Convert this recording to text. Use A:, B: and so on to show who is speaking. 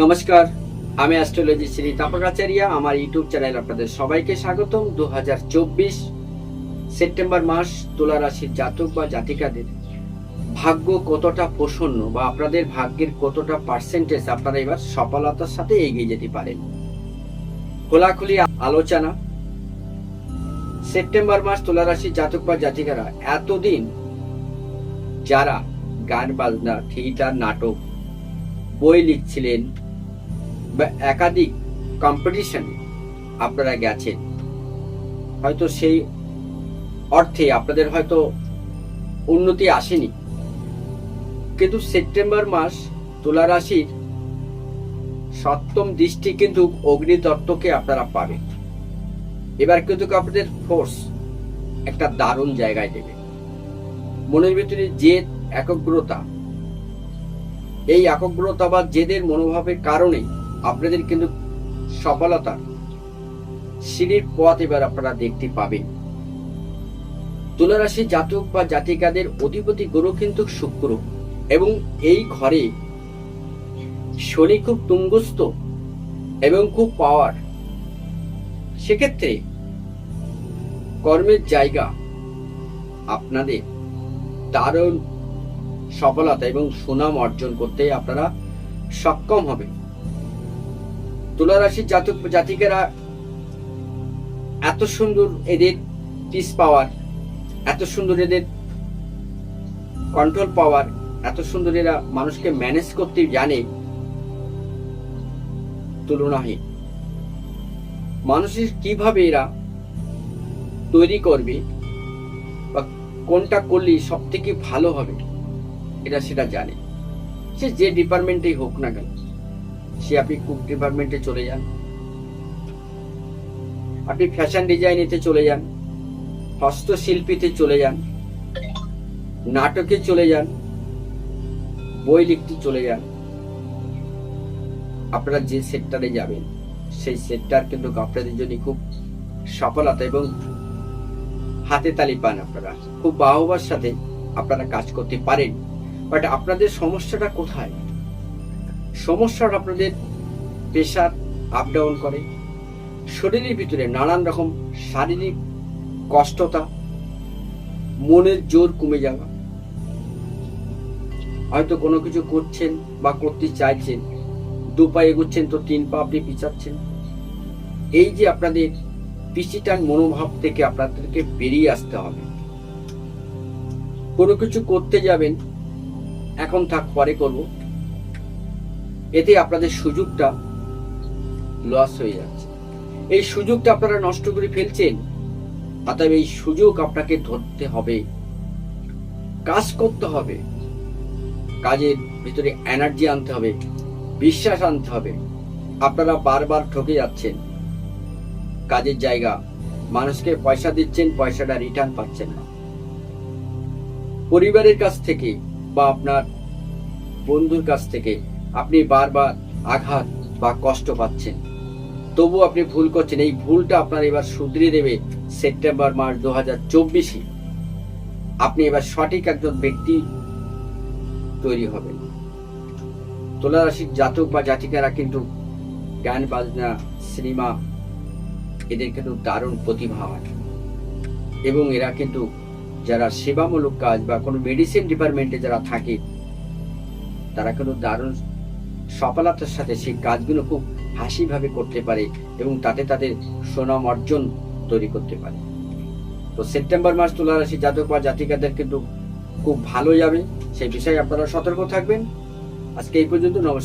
A: নমস্কার, আমি অ্যাস্ট্রোলজি শ্রী তাপকাচারিয়া, আমার ইউটিউব চ্যানেল আপনাদের সবাইকে স্বাগতম। দু সেপ্টেম্বর মাস, তুলা রাশির জাতক বা জাতিকাদের ভাগ্য কতটা প্রসন্ন বা আপনাদের ভাগ্যের কতটা পার্সেন্টেজ আপনারা এবার সফলতার সাথে এগিয়ে যেতে পারেন? খোলাখুলি আলোচনা। সেপ্টেম্বর মাস, তুলা রাশির জাতক বা জাতিকারা এতদিন যারা গান বাজনা, থিয়েটার, নাটক, বই লিখছিলেন বা একাধিক কম্পিটিশনে আপনারা গেছেন। হয়তো সেই অর্থে আপনাদের হয়তো উন্নতি আসেনি। কিন্তু সেপ্টেম্বর মাস তুলা রাশির সপ্তম দৃষ্টি কিন্তু অগ্নিতত্ত্বকে আপনারা পাবেন। এবার কিন্তু আপনাদের ফোর্স একটা দারুণ জায়গায় দেবে মনের ভিতরে জেদ একগ্রতা, এই একগ্রতা বা জেদের মনোভাবের কারণে আপনাদের কিন্তু সফলতা সিঁড়ির পথ এবার আপনারা দেখতে পাবেন। তুলারাশি জাতক বা জাতিকাদের অধিপতি গ্রহ কিন্তু শুক্র এবং এই ঘরে শনি খুব তুঙ্গস্থ এবং খুব পাওয়ার সেক্ষেত্রে কর্মের জায়গা আপনাদের দারুণ সফলতা এবং সুনাম অর্জন করতে আপনারা সক্ষম হবে তুলা রাশির জাতক জাতিকেরা এত সুন্দর এদের পিস পাওয়ার এত সুন্দর এদের কন্ট্রোল পাওয়ার এত সুন্দর এরা মানুষকে ম্যানেজ করতে জানে তুলনাহীন। মানুষের কীভাবে এরা তৈরি করবে বা কোনটা করলে সব থেকে ভালো হবে, এটা সেটা জানে। সে যে ডিপার্টমেন্টেই হোক না কেন। সে আপনি কুক ডিপার্টমেন্টে চলে যান। আপনি ফ্যাশন ডিজাইনেতে চলে যান, হস্তশিল্পীতে চলে যান, নাটকে চলে যান, বই লিখতে চলে যান। আপনারা যে সেক্টরে যাবেন, সেই সেক্টর কিন্তু আপনাদের জন্য খুব সফলতা এবং হাতে তালি পান আপনারা। খুব বাহবার সাথে আপনারা কাজ করতে পারেন। বাট আপনাদের সমস্যাটা কোথায়? সমস্যাটা আপনাদের প্রেশার আপ ডাউন করে। শরীরের ভিতরে নানান রকম শারীরিক কষ্টতা, মনের জোর কমে যাওয়া। হয়তো কোনো কিছু করছেন বা করতে চাইছেন, দু পা এগুচ্ছেন তো তিন পা আপনি পিছাচ্ছেন। এই যে আপনাদের পিছিটান মনোভাব থেকে আপনাদেরকে বেরিয়ে আসতে হবে। কোনো কিছু করতে যাবেন, এখন থাক, পরে করব। এতে আপনাদের সুযোগটা লস হয়ে যাচ্ছে। এই সুযোগটা আপনারা নষ্ট করে ফেলছেন, অতএব এই সুযোগ আপনাকে ধরতে হবে। কাজ করতে হবে। কাজের ভিতরে এনার্জি আনতে হবে, বিশ্বাস আনতে হবে। আপনারা বারবার ঠকে যাচ্ছেন। কাজের জায়গা, মানুষকে পয়সা দিচ্ছেন, পয়সাটা রিটার্ন পাচ্ছেন না। পরিবারের কাছ থেকে বা আপনার বন্ধুর কাছ থেকে আপনি বারবার আঘাত বা কষ্ট পাচ্ছেন। তবু আপনি ভুল করছেন। এই ভুলটা আপনার এবার শুধরে দেবে সেপ্টেম্বর মাস দু হাজার চব্বিশে। আপনি এবার সঠিক একজন ব্যক্তি তৈরি হবেন। তুলা রাশির জাতক বা জাতিকারা কিন্তু গান, বাজনা, সিনেমা, এদের কিন্তু দারুণ প্রতিভা হয়। এবং এরা কিন্তু যারা সেবামূলক কাজ বা কোনো মেডিসিন ডিপার্টমেন্টে যারা থাকে, তারা কিন্তু দারুণ সফলতার সাথে সেই কাজগুলো খুব হাসিভাবে করতে পারে এবং তাতে তাদের সুনাম অর্জন তৈরি করতে পারে। তো সেপ্টেম্বর মাস তোলা রাশি জাতক বা জাতিকাদের কিন্তু খুব ভালো যাবে সেই বিষয়ে আপনারা সতর্ক থাকবেন। আজকে এই পর্যন্ত, নমস্কার।